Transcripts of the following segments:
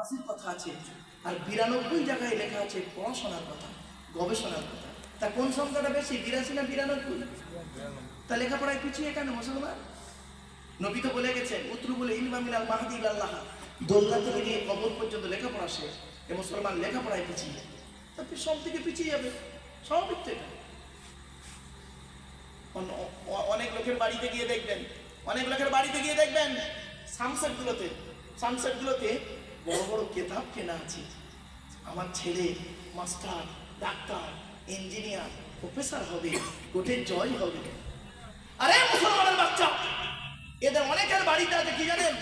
ফাঁসির কথা আছে, আর বিরানব্বই জায়গায় লেখা আছে পড়াশোনার কথা, গবেষণার কথা। তা কোন সংখ্যাটা বেশি, বিরাশি না বিরানব্বই? তা লেখাপড়ায় পিছিয়ে কেন, মুসলমান? নবী তো বলে গেছেন, উত্তর বলে, ইলমা মিনাল মাহাদি আল্লাহ দোল্লা থেকে নিয়ে কবর পর্যন্ত লেখাপড়া শেষ, এ মুসলমান লেখাপড়ায় পিছিয়ে। তারপরে সব থেকে পিছিয়ে যাবে, স্বাভাবিক তো অনেক লোকের বাড়িতে গিয়ে দেখবেন, অনেক লোকের বাড়িতে গিয়ে দেখবেন সামসেট গুলোতে সামসেট গুলোতে বড় বড় কেতাব কেনা আছে। আমার ছেলে, মাস্টার, ডাক্তার, ইঞ্জিনিয়ার, প্রফেসর হবে কোর্টের জয় হবে। আরে, মুসলমানের বাচ্চা! এদের অনেকের বাড়িতে আছে, কি জানেন?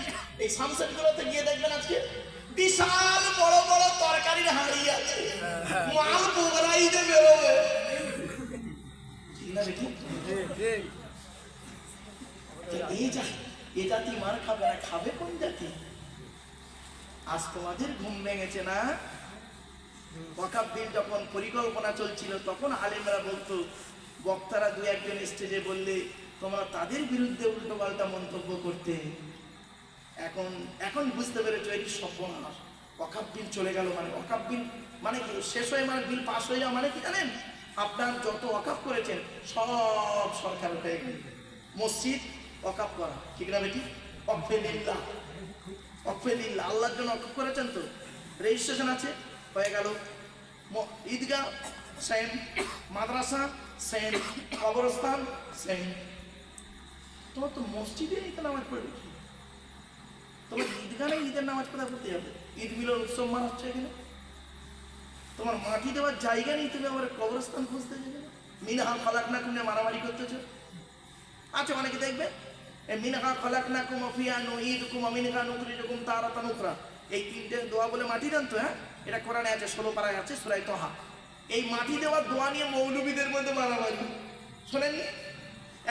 এই সামসেট গুলোতে গিয়ে দেখবেন আজকে বিশাল বড় বড় তরকারির হাঁড়ি আছে। মাল বোগরাইতে বেরোবে। ঠিক না এই যা, এ জাতি মার খাবে খাবে কোন জাতি? আজ তোমাদের ঘুম ভেঙেছে না? বিল যখন পরিকল্পনা চলছিল, তখন আলেমরা বলতো, বক্তারা দু একজন স্টেজে বললে, তোমরা তাদের বিরুদ্ধে উল্টো পাল্টা মন্তব্য করতে। এখন এখন বুঝতে পেরেছ, এটি সর্বনাশ। ওয়াকাব বিল চলে গেল মানে ওয়াকাব বিল মানে কি? শেষ হয়ে মানে বিল পাস হয়ে যাওয়া মানে কি জানেন? আপনার যত ওয়াকাব করেছেন, সব সরকার হয়ে গেল মসজিদ ওয়াকাব করা, ঠিক না বেটি? অফেলিল্লাহ অফেলিল্লাহ আল্লাহর জন্য অকফ করেছেন তো? রেজিস্ট্রেশন আছে, হয়ে গেল। ঈদগাহ সেম মাদ্রাসা সেম কবরস্থান সেম তোমার তো মসজিদে ঈদের নামাজ পড়বে কি তোমার ঈদগাহে ঈদের নামাজ কোথায় পড়তে যাবে ঈদ মিলন উৎসব মানাচ্ছে এখানে। তোমার মাটি দেওয়ার জায়গা নেই তুমি আমার কবরস্থান খুঁজতে যাবে মিনহা খালাক না কুনে মারামারি করতেছো। আছে অনেকে দেখবে মিনহা খালাক না কুম অফিয়া নুঈদ কুম মিনহা নুকরি কুম তারাতা নুকরা এই তিনটে দোয়া বলে মাটি দেন তো হ্যাঁ? এটা কোরআনে আছে, ষোলো পাড়ায় আছে সুরাই তহা। এই মাটি দেওয়ার দোয়া নিয়ে মৌলবীদের মধ্যে মারামারি। শোনেননি?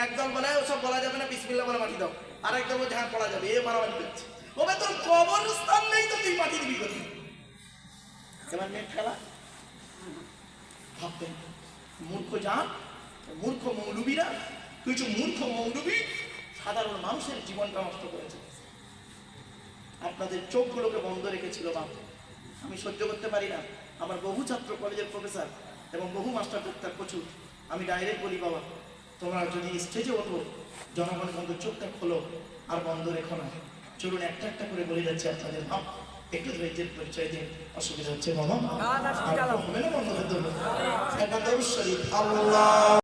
একদল বলে ওসব বলা যাবে না, বিসমিল্লাহ বলে মাটি দাও। আর একদল বলে হ্যাঁ পড়া যাবে। এ মারামারি করছে ওবে তোর কবরস্থান নেই তো, তুই মাটি দিবি কোথায়? এবার নেট খেলা। ভাববেন মূর্খ জান, মূর্খ মৌলবীরা কিছু মূর্খ মৌলবী সাধারণ মানুষের জীবনটা নষ্ট করেছে। আপনাদের চোখগুলোকে বন্ধ রেখেছিল বাপ আমি সহ্য করতে পারি না। আমার বহু ছাত্র কলেজের প্রফেসর এবং বহু মাস্টার ডাক্তার প্রচুর। আমি ডাইরেক্ট বলি বাবা তোমরা যদি স্টেজে ওঠো জনগণের বন্ধ চোখটা খোলো আর বন্ধ রেখো না। চলুন একটা একটা করে বলে যাচ্ছে আপনাদের বাপ একটু ধৈর্যের পরিচয় দিন। অসুবিধা হচ্ছে আর হবে না বন্ধ করতে হবে আল্লাহ।